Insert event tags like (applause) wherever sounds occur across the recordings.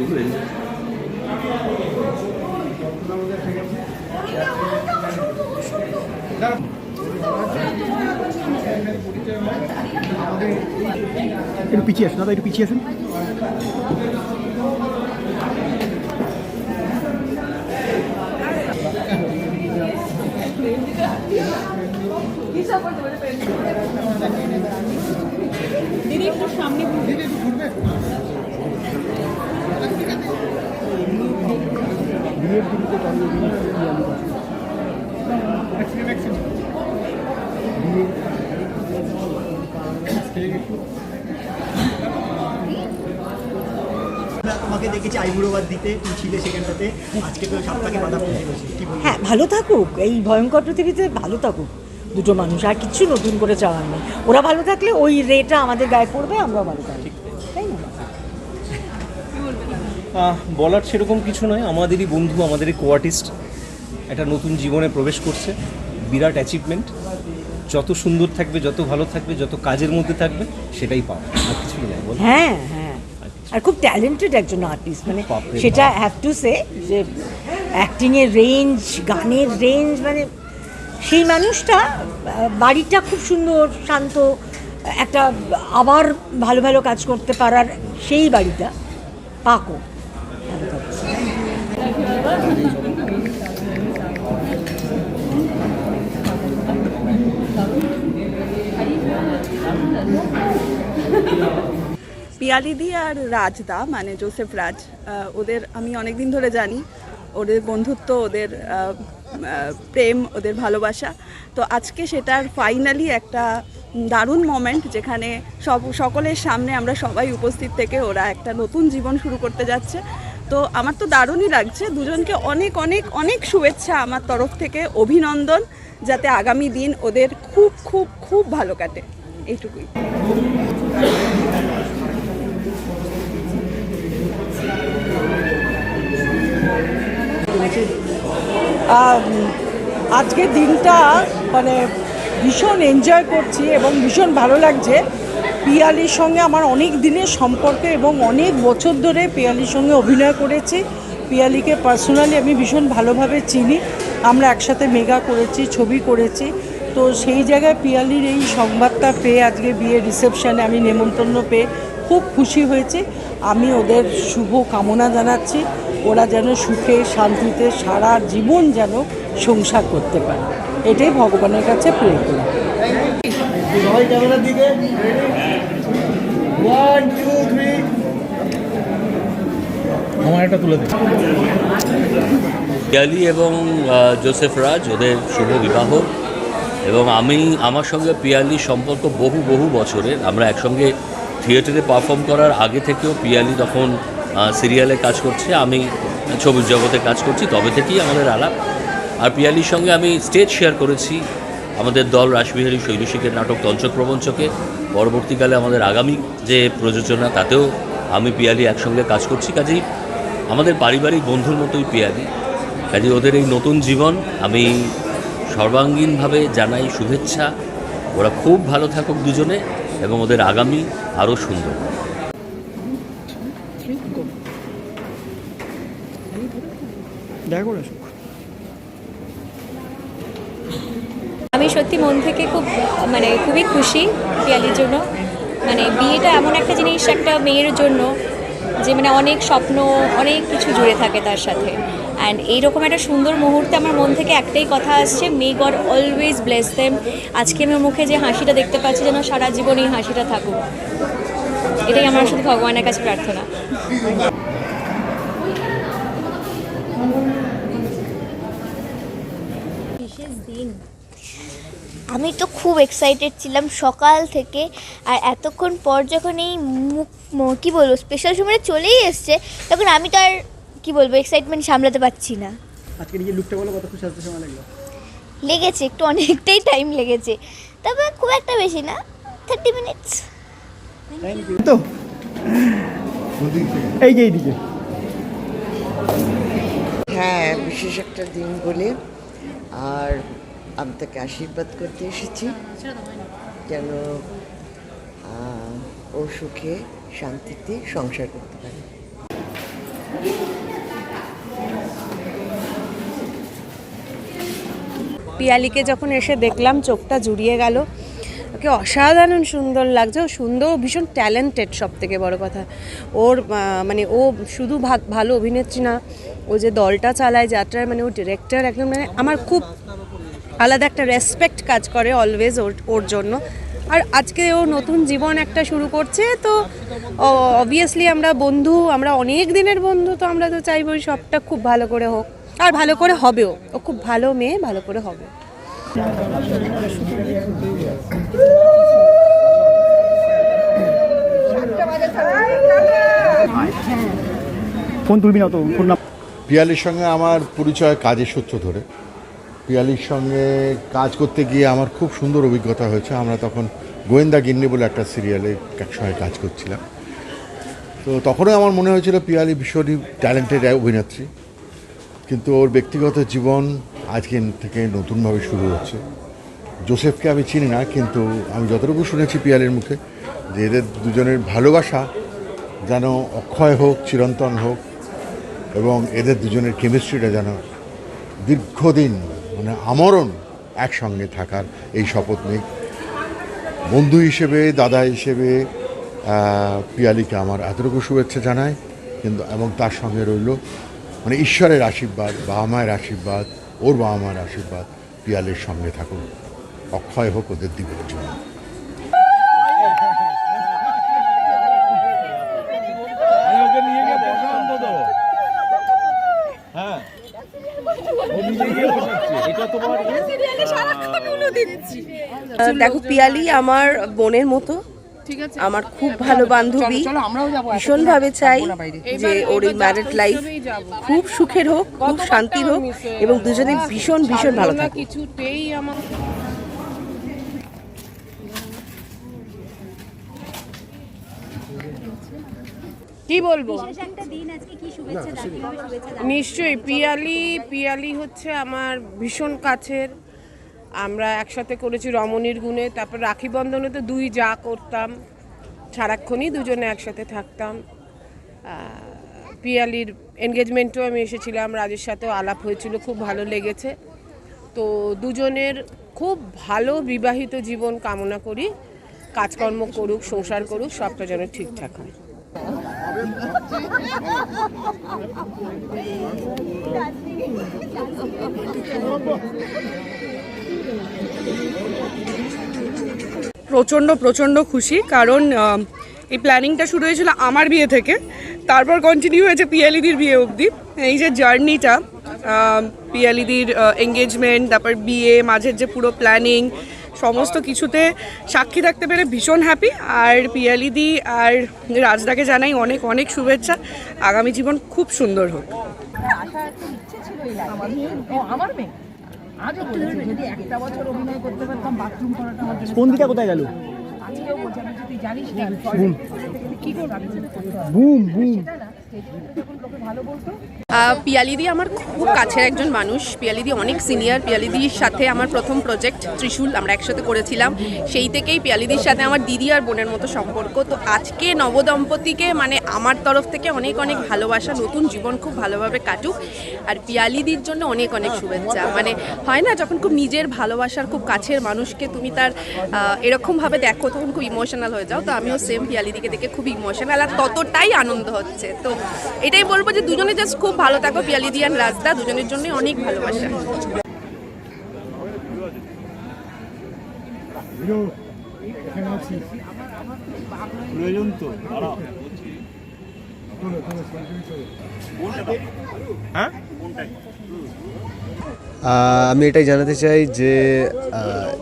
বুঝলেন একটু পিছিয়ে আসুন দাদা একটু পিছিয়ে আসুন বিয়ের দিনকে তোমাকে দেখেছি দিতে তুমি সেখানটাতে। আজকে তো হ্যাঁ ভালো থাকুক। এই ভয়ঙ্কর পৃথিবীতে ভালো থাকুক। দুটো মানুষ আর কিচ্ছু নতুন করে চাওয়ার নেই। ওরা ভালো থাকলে ওই রেটা আমাদের গায়ে পড়বে আমরাও ভালো আহ, বলার সেরকম কিছু নয়। আমাদেরই বন্ধু আমাদেরই কোয়ার্টিস্ট একটা নতুন জীবনে প্রবেশ করছে। বিরাট অ্যাচিভমেন্ট যত সুন্দর থাকবে যত ভালো থাকবে যত কাজের মধ্যে থাকবে সেটাই পাবে আর কিছুই নয় বল। হ্যাঁ হ্যাঁ। আর খুব ট্যালেন্টেড একজন আর্টিস্ট মানে সেটা। হ্যাভ টু সে যে অ্যাক্টিংয়ের রেঞ্জ গানের রেঞ্জ মানে সেই মানুষটা বাড়িটা খুব সুন্দর শান্ত একটা আবার ভালো ভালো কাজ করতে পারার সেই বাড়িটা পাকো। পিয়ালিদি আর রাজদা মানে জোসেফ রাজ ওদের আমি অনেক দিন ধরে জানি। ওদের বন্ধুত্ব, ওদের প্রেম, ওদের ভালোবাসা। তো আজকে সেটার ফাইনালি একটা দারুণ মোমেন্ট যেখানে সব, সকলের সামনে আমরা সবাই উপস্থিত থেকে ওরা একটা নতুন জীবন শুরু করতে যাচ্ছে। তো আমার তো দারুণই লাগছে। দুজনকে অনেক অনেক অনেক শুভেচ্ছা আমার তরফ থেকে অভিনন্দন যাতে আগামী দিন ওদের খুব খুব খুব ভালো কাটে। এইটুকুই। আম, আজকের দিনটা মানে ভীষণ এনজয় করছি এবং ভীষণ ভালো লাগছে। পিয়ালির সঙ্গে আমার অনেক দিনের সম্পর্ক এবং অনেক বছর ধরে পিয়ালির সঙ্গে অভিনয় করেছি। পিয়ালিকে পার্সোনালি আমি ভীষণ ভালোভাবে চিনি। আমরা একসাথে মেগা করেছি, ছবি করেছি। তো সেই জায়গায় পিয়ালির এই সংবাদটা পেয়ে আজকে বিয়ের রিসেপশানে আমি নেমন্তন্ন পেয়ে খুব খুশি হয়েছি। আমি ওদের শুভ কামনা জানাচ্ছি। ওরা যেন সুখে, শান্তিতে সারা জীবন যেন সংসার করতে পারে। এটাই ভগবানের কাছে প্রে ওয়ান টু থ্রি আমার একটা তুলে দিন পিয়ালি এবং জোসেফ রাজ ওদের শুভ বিবাহ। এবং আমি আমার সঙ্গে পিয়ালির সম্পর্ক বহু বহু বছরের। আমরা একসঙ্গে থিয়েটারে পারফর্ম করার আগে থেকেও পিয়ালি তখন সিরিয়ালে কাজ করছে। আমি ছবির জগতে কাজ করছি। তবে থেকেই আমাদের আলাপ। আর পিয়ালির সঙ্গে আমি স্টেজ শেয়ার করেছি। আমাদের দল রাসবিহারী শৈলশিকের নাটক তঞ্চক প্রবঞ্চকে পরবর্তীকালে আমাদের আগামী যে প্রযোজনা, তাতেও আমি পিয়ালি একসঙ্গে কাজ করছি। কাজেই আমাদের পারিবারিক বন্ধুর মতোই পিয়ালি। কাজে ওদের এই নতুন জীবন আমি সর্বাঙ্গীনভাবে জানাই শুভেচ্ছা। ওরা খুব ভালো থাকুক দুজনে এবং ওদের আগামী আরও সুন্দর। দেখা আসুক আমি সত্যি মন থেকে খুব মানে খুবই খুশি পিয়ালির জন্য। মানে বিয়েটা এমন একটা জিনিস, একটা মেয়ের জন্য যে মানে অনেক স্বপ্ন, অনেক কিছু জুড়ে থাকে তার সাথে। অ্যান্ড এইরকম একটা সুন্দর মুহূর্তে আমার মন থেকে একটাই কথা আসছে may God always bless them আজকে আমার মুখে যে হাসিটা দেখতে পাচ্ছি, যেন সারা জীবন এই হাসিটা থাকুক। এটাই আমার শুধু ভগবানের কাছে প্রার্থনা বিশেষ দিন আমি তো খুব এক্সাইটেড ছিলাম সকাল থেকে আর এতক্ষণ পর যখন এই মুখ কী বলব স্পেশাল সময়টা চলেই এসছে তখন আমি তো আর কী বলব এক্সাইটমেন্ট সামলাতে পারছি না। আজকে নিজের লুকটা বলো কত খুশি আসতে সময় লাগল? লেগেছে একটু অনেকটাই টাইম লেগেছে। তবে খুব একটা বেশি না থার্টি মিনিটস তো। এই যে এইদিকে। হ্যাঁ বিশেষ একটা দিন বলে আর আমি তাকে আশীর্বাদ করতে এসেছি। যেন ও সুখে শান্তিতে সংসার করতে পারে। পিয়ালিকে যখন এসে দেখলাম চোখটা জুড়িয়ে গেল। ওকে অসাধারণ সুন্দর লাগছে। ও সুন্দর ও ভীষণ ট্যালেন্টেড সব থেকে বড় কথা। ওর মানে ও শুধু ভালো অভিনেত্রী না ও যে দলটা চালায় যাত্রার মানে ও ডিরেক্টর একদম মানে আমার খুব আলাদা একটা রেসপেক্ট কাজ করে অলওয়েজ ওর ওর জন্য। আর আজকে ও নতুন জীবন একটা শুরু করছে তো অবভিয়াসলি আমরা বন্ধু আমরা অনেক দিনের বন্ধু তো আমরা তো চাইবই সবটা খুব ভালো করে হোক। আর ভালো করে হবেও ও খুব ভালো মেয়ে ভালো করে হবে। ফোন তুলবি না তো ফোন না। পিয়ালির সঙ্গে আমার পরিচয় কাজের সূত্র ধরে। পিয়ালির সঙ্গে কাজ করতে গিয়ে আমার খুব সুন্দর অভিজ্ঞতা হয়েছে। আমরা তখন গোয়েন্দা গিন্নি বলে একটা সিরিয়ালে একসঙ্গে কাজ করছিলাম। তো তখনই আমার মনে হয়েছিল পিয়ালি ভীষণই ট্যালেন্টেড অভিনেত্রী। কিন্তু ওর ব্যক্তিগত জীবন আজকে থেকে নতুনভাবে শুরু হচ্ছে। জোসেফকে আমি চিনি না, কিন্তু আমি যতটুকু শুনেছি পিয়ালির মুখে যে এদের দুজনের ভালোবাসা যেন অক্ষয় হোক, চিরন্তন হোক এবং এদের দুজনের কেমিস্ট্রিটা যেন দীর্ঘদিন মানে আমরণ একসঙ্গে থাকার এই শপথ নেই। বন্ধু হিসেবে, দাদা হিসেবে পিয়ালিকে আমার এতটুকু শুভেচ্ছা জানায় কিন্তু এবং তার সঙ্গে রইল মানে ঈশ্বরের আশীর্বাদ, বাবা মায়ের আশীর্বাদ, ওর বাবা মায়ের আশীর্বাদ, পিয়ালির সঙ্গে থাকুন। অক্ষয় হোক ওদের দিবের জন্য। দেখো পিয়ালি আমার বোনের মতো। আমার খুব ভালো বান্ধবী। ভীষণ ভাবে চাই যে ওর এই ম্যারেড লাইফ খুব সুখের হোক খুব শান্তির হোক এবং দুজনে ভীষণ ভীষণ ভালো থাকে কিছুতেই আমার কি বলব? নিশ্চয়ই পিয়ালি পিয়ালি হচ্ছে আমার ভীষণ কাছের। আমরা একসাথে করেছি রমণীর গুণে তারপর রাখি বন্ধনে তো দুই যা করতাম সারাক্ষণই দুজনে একসাথে থাকতাম। পিয়ালির এনগেজমেন্টেও আমি এসেছিলাম রাজের সাথেও আলাপ হয়েছিল খুব ভালো লেগেছে। তো দুজনের খুব ভালো বিবাহিত জীবন কামনা করি কাজকর্ম করুক সংসার করুক সবটা যেন ঠিকঠাক হয়। প্রচণ্ড প্রচণ্ড খুশি, কারণ এই প্ল্যানিংটা শুরু হয়েছিল আমার বিয়ে থেকে। তারপর কন্টিনিউ হয়েছে পিয়ালিদির বিয়ে অবধি। এই যে জার্নিটা পিয়ালিদির এঙ্গেজমেন্ট তারপর বিয়ে, মাঝের যে পুরো প্ল্যানিং সমস্ত কিছুতে সাক্ষী থাকতে পেরে ভীষণ হ্যাপি আর পিয়ালিদি আর রাজদাকে জানাই অনেক অনেক শুভেচ্ছা। আগামী জীবন খুব সুন্দর হোক। স্পন্দিতা কোথায় গেল? Boom boom. পিয়ালিদি আমার খুব কাছের একজন মানুষ। পিয়ালিদি অনেক সিনিয়র পিয়ালিদির সাথে আমার প্রথম প্রজেক্ট ত্রিশূল আমরা একসাথে করেছিলাম। সেই থেকেই পিয়ালিদির সাথে আমার দিদি আর বোনের মতো সম্পর্ক। তো আজকে নবদম্পতিকে মানে আমার তরফ থেকে অনেক অনেক ভালোবাসা। নতুন জীবন খুব ভালোভাবে কাটুক। আর পিয়ালিদির জন্য অনেক অনেক শুভেচ্ছা। মানে হয় না, যখন খুব নিজের ভালোবাসার খুব কাছের মানুষকে তুমি তার এরকমভাবে দেখো, তখন খুব ইমোশনাল হয়ে যাও। তো আমিও সেম পিয়ালিদিকে দেখে খুব ইমোশনাল আর ততটাই আনন্দ হচ্ছে। তো এটাই বলব যে দুজনে জাস্ট খুব ভালো থাকো, পিয়ালিদি আর রাজদা, দুজনের জন্যই অনেক ভালোবাসা। আমি এটাই জানাতে চাই যে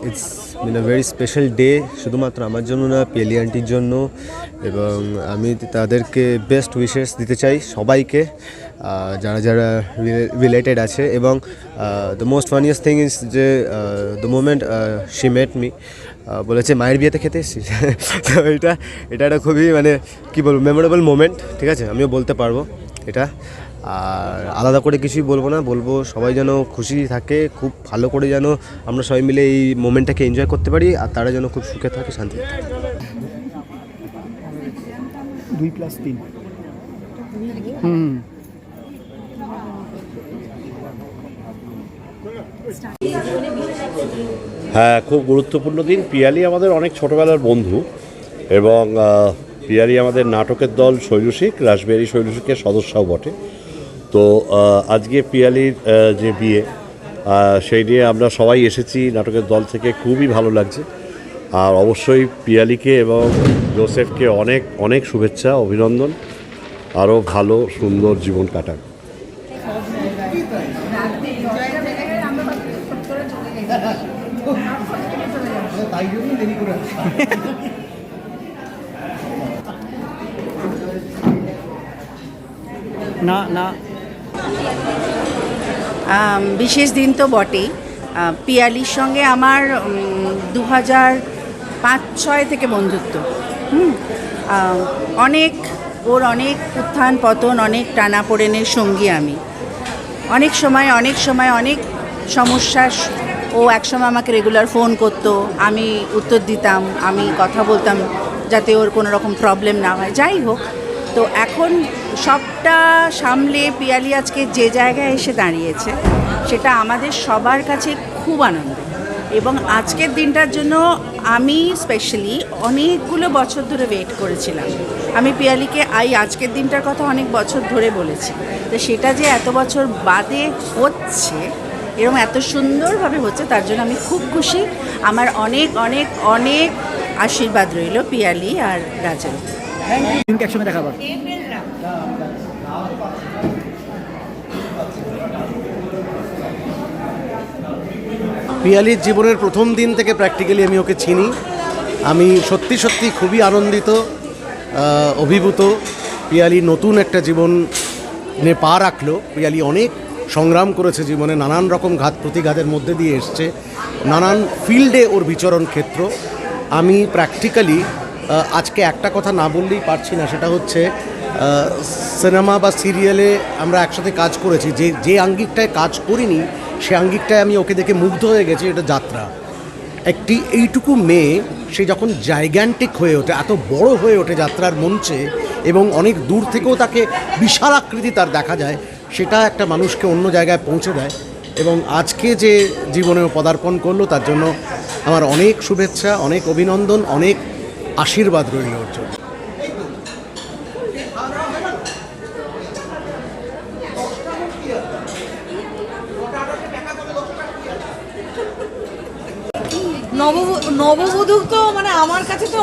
it's mean a very special day শুধুমাত্র আমার জন্য না পেলি আন্টির জন্য, এবং আমি তাদেরকে বেস্ট উইশেস দিতে চাই সবাইকে যারা যারা রিলেটেড আছে, এবং the most funniest thing is যে the moment she met me বলেছে, মায়ের বিয়েতে খেতে এসেছিস? (laughs) তো এটা এটা একটা খুবই মানে কী বলব মেমোরেবল মোমেন্ট ঠিক আছে? আমিও বলতে পারব এটা। আর আলাদা করে কিছুই বলব না বলব সবাই যেন খুশি থাকে খুব ভালো করে যেন আমরা সবাই মিলে এই মোমেন্টটাকে এনজয় করতে পারি আর তারা যেন খুব সুখে থাকে শান্তি দুই প্লাস তিন। হ্যাঁ খুব গুরুত্বপূর্ণ দিন। পিয়ালি আমাদের অনেক ছোটোবেলার বন্ধু এবং পিয়ালি আমাদের নাটকের দল শৈলশিক রাসবিহারী শৈলশিকের সদস্যও বটে। তো আজকে পিয়ালির যে বিয়ে সেই নিয়ে আমরা সবাই এসেছি, নাটকের দল থেকে খুবই ভালো লাগছে। আর অবশ্যই পিয়ালিকে এবং জোসেফকে অনেক অনেক শুভেচ্ছা, অভিনন্দন। আরও ভালো, সুন্দর জীবন আসছি। না না। বিশেষ দিন তো বটেই। পিয়ালির সঙ্গে আমার দু হাজার পাঁচ, ছয় থেকে বন্ধুত্ব। হুম? অনেক ওর অনেক উত্থান পতন, অনেক টানা টানাপোড়েনের সঙ্গী আমি। অনেক সময় অনেক সময়, অনেক সমস্যা স- ও একসময় আমাকে রেগুলার ফোন করতো, আমি উত্তর দিতাম, আমি কথা বলতাম, যাতে ওর কোনো রকম প্রবলেম না হয়। যাই হোক তো এখন সবটা সামলে পিয়ালি আজকে যে জায়গায় এসে দাঁড়িয়েছে, সেটা আমাদের সবার কাছে খুব আনন্দ। এবং আজকের দিনটার জন্য আমি স্পেশালি অনেকগুলো বছর ধরে ওয়েট করেছিলাম। আমি পিয়ালিকে, আই, আজকের দিনটার কথা অনেক বছর ধরে বলেছি। তো সেটা যে এত বছর বাদে হচ্ছে এরকম এত সুন্দরভাবে হচ্ছে, তার জন্য আমি খুব খুশি। আমার অনেক অনেক অনেক আশীর্বাদ রইল পিয়ালি আর রাজের দিনকে একসঙ্গে পিয়ালির জীবনের প্রথম দিন থেকে প্র্যাকটিক্যালি আমি ওকে চিনি। আমি সত্যি সত্যি খুবই আনন্দিত অভিভূত। পিয়ালি নতুন একটা জীবন নে পা রাখল। পিয়ালি অনেক সংগ্রাম করেছে জীবনে, নানান রকম ঘাত প্রতিঘাতের মধ্যে দিয়ে এসছে। নানান ফিল্ডে ওর বিচরণ ক্ষেত্র। আমি প্র্যাকটিক্যালি আজকে একটা কথা না বললেই পারছি না, সেটা হচ্ছে সিনেমা বা সিরিয়ালে আমরা একসাথে কাজ করেছি, যে যে আঙ্গিকটায় কাজ করিনি, সে আঙ্গিকটায় আমি ওকে দেখে মুগ্ধ হয়ে গেছি, এটা যাত্রা। একটি এইটুকু মেয়ে, সে যখন জাইগ্যান্টিক হয়ে ওঠে, এত বড় হয়ে ওঠে যাত্রার মঞ্চে, এবং অনেক দূর থেকেও তাকে বিশাল আকৃতি তার দেখা যায়, সেটা একটা মানুষকে অন্য জায়গায় পৌঁছে দেয়, এবং আজকে যে জীবনে পদার্পণ করল, তার জন্য আমার অনেক শুভেচ্ছা, অনেক অভিনন্দন, অনেক আশীর্বাদ রইল ওর জন্য। নব নববধূ তো মানে আমার কাছে তো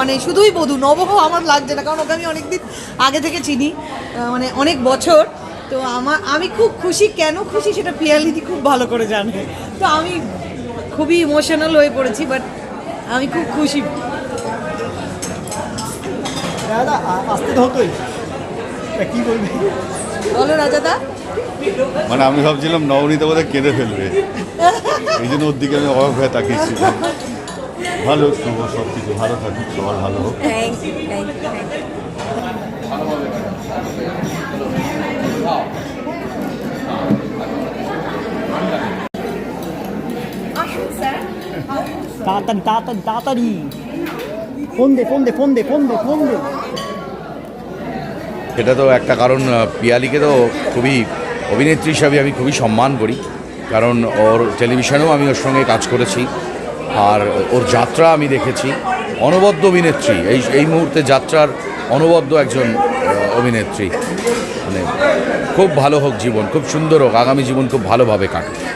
মানে শুধুই বধূ নবহ আমার লাগছে না, কারণ ওকে আমি অনেকদিন আগে থেকে চিনি মানে অনেক বছর। তো আমার আমি খুব খুশি, কেন খুশি সেটা পিয়ালিদি খুব ভালো করে জানে। তো আমি খুবই ইমোশনাল হয়ে পড়েছি বাট আমি খুব খুশি। দাদা আসতে তো হতোই তা কি বলবি? বলো রাজাদা মানে আমি ভাবছিলাম নবনীতা বোধহয় কেঁদে ফেলবে। এই জন্য ওর দিকে আমি অবাক হয়ে তাকিয়েছিলাম। ভালো শুভ সব কিছু ভালো থাকুক সবার ভালো হোক। তাড়াতাড়ি তাড়াতাড়ি তাড়াতাড়ি। ফোন দে ফোন দে ফোন দে ফোন দে ফোন দে। এটা তো একটা কারণ পিয়ালিকে তো খুবই অভিনেত্রী হিসাবে আমি খুবই সম্মান করি। কারণ ওর টেলিভিশনেও আমি ওর সঙ্গে কাজ করেছি। আর ওর যাত্রা আমি দেখেছি। অনবদ্য অভিনেত্রী। এই এই মুহূর্তে যাত্রার অনবদ্য একজন অভিনেত্রী। মানে খুব ভালো হোক জীবন, খুব সুন্দর হোক, আগামী জীবন খুব ভালোভাবে কাটুক।